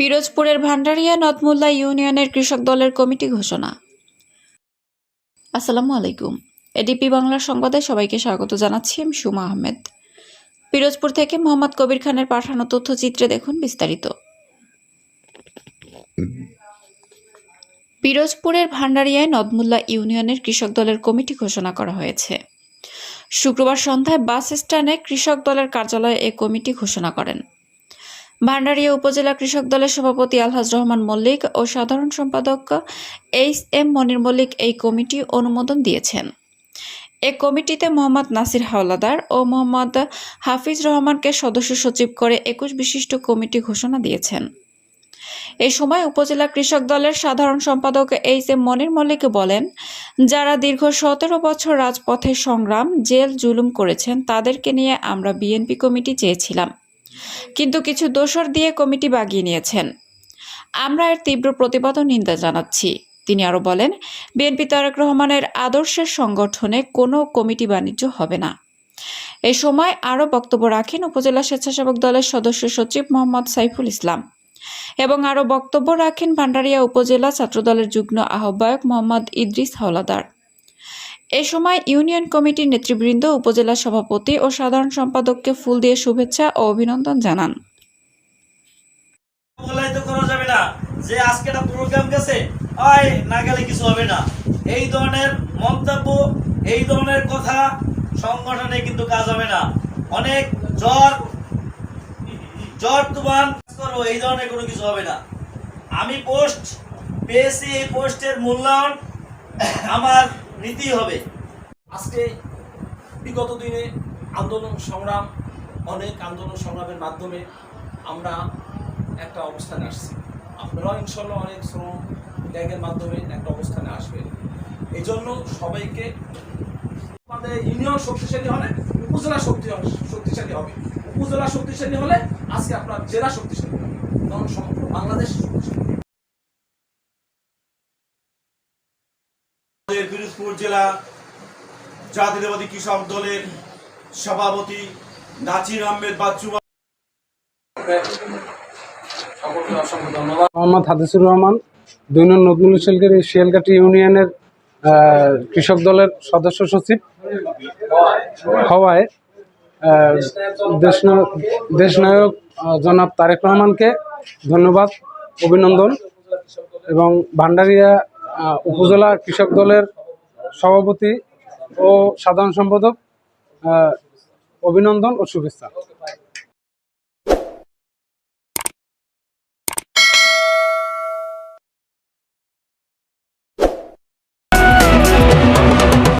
পিরোজপুরের ভান্ডারিয়া নদমুল্লা ইউনিয়নের কৃষক দলের কমিটি ঘোষণা। আসসালামু আলাইকুম। এডিপি বাংলার সংবাদে সবাইকে স্বাগত জানাচ্ছি আমি সুমা আহমেদ। পিরোজপুর থেকে মোহাম্মদ কবির খানের পাঠানো তথ্যচিত্রে দেখুন বিস্তারিত। পিরোজপুরের ভান্ডারিয়ায় নদমুল্লা ইউনিয়নের কৃষক দলের কমিটি ঘোষণা করা হয়েছে। শুক্রবার সন্ধ্যায় বাস স্ট্যান্ডে কৃষক দলের কার্যালয়ে এ কমিটি ঘোষণা করেন। ভান্ডারিয়া উপজেলা কৃষক দলের সভাপতি আলহাজ রহমান মল্লিক ও সাধারণ সম্পাদক এইচ এম মনির মল্লিক এই কমিটি অনুমোদন দিয়েছেন। এ কমিটিতে মোহাম্মদ নাসির হাওলাদার ও মোহাম্মদ হাফিজ রহমানকে সদস্য সচিব করে একুশ বিশিষ্ট কমিটি ঘোষণা দিয়েছেন। এ সময় উপজেলা কৃষক দলের সাধারণ সম্পাদক এইচ এম মনির মল্লিক বলেন, যারা দীর্ঘ সতেরো বছর রাজপথে সংগ্রাম, জেল জুলুম করেছেন, তাদেরকে নিয়ে আমরা বিএনপি কমিটি চেয়েছিলাম। কিন্তু কিছু দোসর দিয়ে কমিটি বাগিয়ে নিয়েছেন। আমরা এর তীব্র প্রতিবাদ নিন্দা জানাচ্ছি। তিনি আরও বলেন, বিএনপি তারেক রহমানের আদর্শের সংগঠনে কোনো কমিটি বাণিজ্য হবে না। এ সময় আরও বক্তব্য রাখেন উপজেলা স্বেচ্ছাসেবক দলের সদস্য সচিব মোহাম্মদ সাইফুল ইসলাম এবং আরও বক্তব্য রাখেন ভান্ডারিয়া উপজেলা ছাত্রদলের যুগ্ম আহ্বায়ক মোহাম্মদ ইদ্রিস হাওলাদার। এ সময় ইউনিয়ন কমিটির নেতৃবৃন্দ, উপজেলা সভাপতি ও সাধারণ সম্পাদককে ফুল দিয়ে শুভেচ্ছা ও অভিনন্দন জানান। যে আজকে একটা প্রোগ্রাম গেছে, আয়, না গেলে কিছু হবে না। এই ধরনের মন্তব্য, এই ধরনের কথা সংগঠনে কিন্তু কাজ হবে না। অনেক জ্বর জ্বর তুমান এই ধরনের কোনো কিছু হবে না। আমি পোস্ট পেয়েছি, এই পোস্টের মূল্যায়ন আমার নীতি হবে। আজকে বিগত দিনে আন্দোলন সংগ্রাম, অনেক আন্দোলন সংগ্রামের মাধ্যমে আমরা একটা অবস্থানে আসছি। আপনারাও ইনশাল্লাহ অনেক শ্রম ত্যাগের মাধ্যমে একটা অবস্থানে আসবেন। এই জন্য সবাইকে আমাদের ইউনিয়ন শক্তিশালী হলে উপজেলা শক্তি শক্তিশালী হবে। উপজেলা শক্তিশালী হলে আজকে আপনার জেলা শক্তিশালী হবে তখন সমগ্র বাংলাদেশ শক্তিশালী। আমাদের পিরোজপুর জেলা জাতীয়তাবাদী কৃষক দলের সভাপতি নাচির আহমেদ বাচ্চু মোহাম্মদ হাদিসুর রহমান দুই নং নজমুল শিলগিরি শিয়ালঘাটি ইউনিয়নের কৃষক দলের সদস্য সচিব। হওয়ায় দেশনায়ক জনাব তারেক রহমানকে ধন্যবাদ অভিনন্দন। এবং ভান্ডারিয়া উপজেলা কৃষক দলের সভাপতি ও সাধারণ সম্পাদক অভিনন্দন ও শুভেচ্ছা।